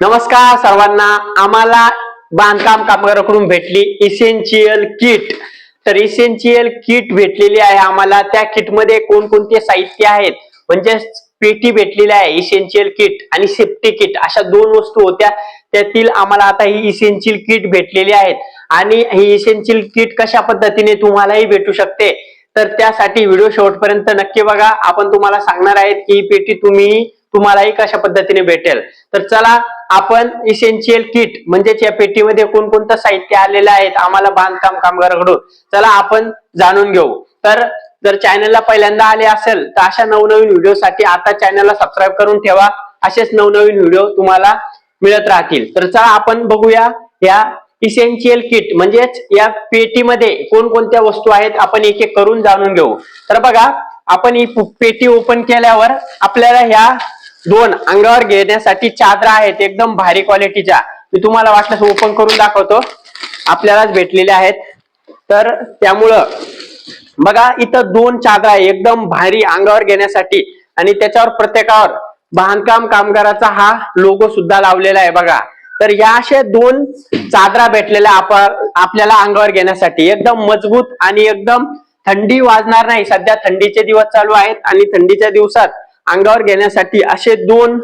नमस्कार सर्वांना. आम्हाला बांधकाम कामगाराकडून भेटली इसेन्शियल किट तर इसेन्शियल किट भेटलेली आहे आम्हाला. त्या किटमध्ये कोणकोणते साहित्य आहेत? म्हणजे पेटी भेटलेली आहे इसेन्शियल किट आणि सेफ्टी किट अशा दोन वस्तू होत्या. त्यातील आम्हाला आता ही इसेन्शियल किट भेटलेली आहेत. आणि ही इसेन्शियल किट कशा पद्धतीने तुम्हालाही भेटू शकते? तर त्यासाठी व्हिडिओ शेवटपर्यंत नक्की बघा. आपण तुम्हाला सांगणार आहेत की ही पेटी तुम्ही तुम्हालाही कशा पद्धतीने भेटेल? तर चला आपण इसेन्शियल किट म्हणजेच या पेटीमध्ये कोणकोणतं साहित्य आलेलं आहे आम्हाला बांधकाम कामगाराकडून चला आपण जाणून घेऊ. तर जर चॅनलला पहिल्यांदा आले असेल तर अशा नवनवीन व्हिडिओसाठी आता चॅनलला सबस्क्राईब करून ठेवा. असेच नवनवीन व्हिडिओ तुम्हाला मिळत राहतील. तर चला आपण बघूया या इसेन्शियल किट म्हणजेच या पेटीमध्ये कोणकोणत्या वस्तू आहेत आपण एक एक करून जाणून घेऊ. तर बघा आपण ही पेटी ओपन केल्यावर आपल्याला ह्या दोन अंगावर घेण्यासाठी चादरा आहेत एकदम भारी क्वालिटीच्या मी तुम्हाला वाटलं ओपन करून दाखवतो. आपल्यालाच भेटलेल्या आहेत. तर त्यामुळं बघा इथं दोन चादरा आहे एकदम भारी अंगावर घेण्यासाठी. आणि त्याच्यावर प्रत्येकावर बांधकाम कामगाराचा हा लोगो सुद्धा लावलेला आहे बघा. तर या अशा दोन चादरा भेटलेल्या आपण आपल्याला अंगावर घेण्यासाठी. एकदम मजबूत आणि एकदम थंडी वाजणार नाही. सध्या थंडीचे दिवस चालू आहेत आणि थंडीच्या दिवसात अंगावर घेण्यासाठी असे दोन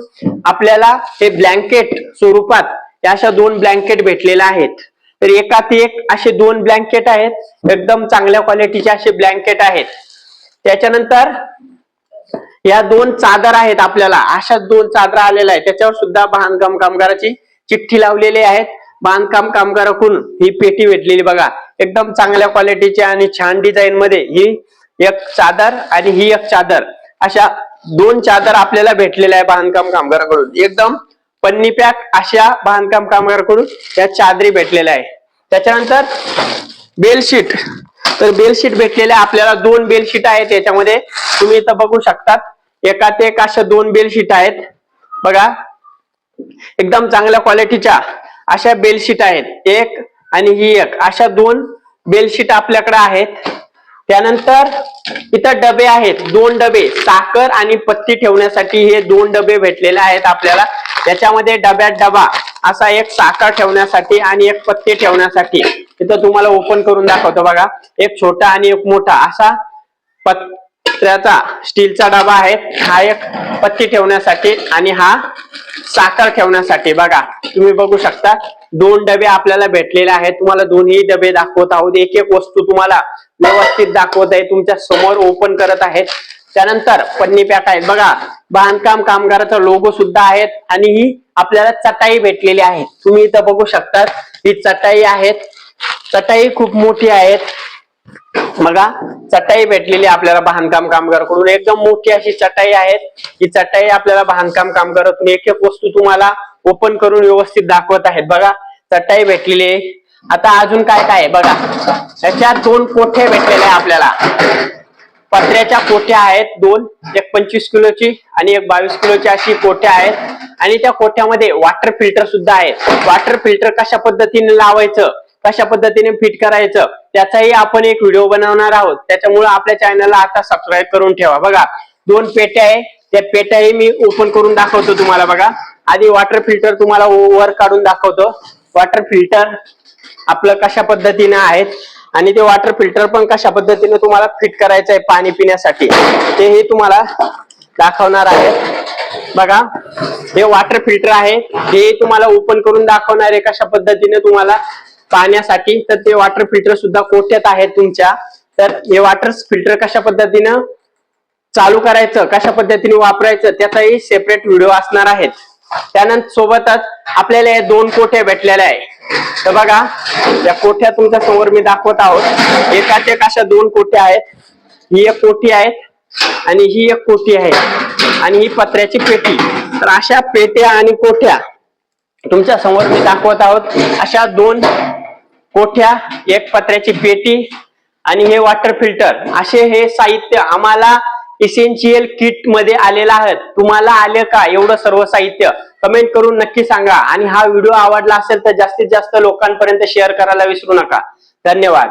आपल्याला हे ब्लँकेट स्वरूपात या अशा दोन ब्लँकेट भेटलेल्या आहेत. तर एकात एक असे दोन ब्लँकेट आहेत. एकदम चांगल्या क्वालिटीचे असे ब्लँकेट आहेत. त्याच्यानंतर या दोन चादर आहेत आपल्याला. अशा दोन चादर आलेल्या आहेत. त्याच्यावर सुद्धा बांधकाम कामगाराची चिठ्ठी लावलेली आहेत. बांधकाम कामगाराकडून ही पेटी भेटलेली बघा. एकदम चांगल्या क्वालिटीची आणि छान डिझाईन मध्ये ही एक चादर आणि ही एक चादर. अशा दोन चादर आपल्याला भेटलेल्या आहे बांधकाम कामगाराकडून. एकदम पन्नी पॅक अशा बांधकाम कामगाराकडून त्या चादरी भेटलेल्या आहे. त्याच्यानंतर बेलशीट तर बेलशीट भेटलेल्या आपल्याला दोन बेलशीट आहेत. याच्यामध्ये तुम्ही इथं बघू शकतात. एकात एक अशा दोन बेलशीट आहेत. बघा. एकदम चांगल्या क्वालिटीच्या अशा बेलशीट आहेत. एक आणि ही एक. अशा दोन बेलशीट आपल्याकडे आहेत. त्यानंतर इथं डबे आहेत. दोन डबे साखर आणि पत्ती ठेवण्यासाठी हे दोन डबे भेटलेले आहेत आपल्याला. त्याच्यामध्ये डब्यात डबा असा एक साखर ठेवण्यासाठी आणि एक पत्ती ठेवण्यासाठी. इथं तुम्हाला ओपन करून दाखवतो बघा. एक छोटा आणि एक मोठा असा पत्र्याचा स्टीलचा डबा आहे. हा एक पत्ती ठेवण्यासाठी आणि हा साखर ठेवण्यासाठी बघा. तुम्ही बघू शकता. दोन डबे आपल्याला भेटलेले आहेत. तुम्हाला दोन्ही डबे दाखवत आहोत. एक एक वस्तू तुम्हाला व्यवस्थित दाखवत आहे तुमच्यासमोर ओपन करत आहेत. त्यानंतर पन्नी पॅक आहेत. बघा बांधकाम कामगाराचा लोगो सुद्धा आहेत आणि ही आपल्याला चटाई भेटलेली आहे. तुम्ही इथं बघू शकता ही चटाई आहेत. चटाई खूप मोठी आहेत. बघा चटाई भेटलेली आपल्याला बांधकाम कामगाराकडून. एकदम मोठी अशी चटाई आहेत. ही चटाई आपल्याला बांधकाम कामगारातून एक एक वस्तू तुम्हाला ओपन करून व्यवस्थित दाखवत आहेत. बघा चटाई भेटलेली आहे. आता अजून काय काय आहे? बघा. त्याच्यात दोन कोठे भेटलेले आहे आपल्याला? पत्र्याच्या कोठ्या आहेत? दोन. एक पंचवीस किलोची आणि एक बावीस किलोची अशी कोठ्या आहेत? आणि त्या कोठ्यामध्ये वॉटर फिल्टर सुद्धा आहे वॉटर फिल्टर कशा पद्धतीने लावायचं? कशा पद्धतीने फिट करायचं? त्याचाही आपण एक व्हिडिओ बनवणार आहोत. त्याच्यामुळे आपल्या चॅनलला आता सबस्क्राईब करून ठेवा. बघा. दोन पेट्या आहे. त्या पेट्याही मी ओपन करून दाखवतो तुम्हाला. बघा. आधी वॉटर फिल्टर तुम्हाला वर काढून दाखवतो. वॉटर फिल्टर आपलं कशा पद्धतीने आहेत आणि ते वॉटर फिल्टर पण कशा पद्धतीने तुम्हाला फिट करायचं आहे पाणी पिण्यासाठी तेही तुम्हाला दाखवणार आहे. बघा हे वॉटर फिल्टर आहे हे तुम्हाला ओपन करून दाखवणार आहे कशा पद्धतीने तुम्हाला पाण्यासाठी. तर ते वॉटर फिल्टर सुद्धा कोठ्यात आहेत तुमच्या. तर हे वॉटर फिल्टर कशा पद्धतीनं चालू करायचं कशा पद्धतीने वापरायचं त्याचाही सेपरेट व्हिडिओ असणार आहेत. त्यानंतर सोबतच आपल्याला या दोन कोठ्या भेटलेल्या आहे. तर बघा या कोठ्या तुमच्यासमोर मी दाखवत आहोत. एकाच एक अशा दोन कोठ्या आहेत. ही एक कोठी आहेत आणि ही एक कोठी आहे. आणि ही पत्र्याची पेटी. तर अशा पेट्या आणि कोठ्या तुमच्यासमोर मी दाखवत आहोत. अशा दोन कोठ्या एक पत्र्याची पेटी आणि हे वॉटर फिल्टर असे हे साहित्य आम्हाला इसेन्शियल किटमध्ये आलेला आहे. तुम्हाला आले का? एवढं सर्व साहित्य. कमेंट करून नक्की सांगा. आणि हा व्हिडिओ आवडला असेल तर जास्तीत जास्त लोकांपर्यंत शेअर करायला विसरू नका. धन्यवाद.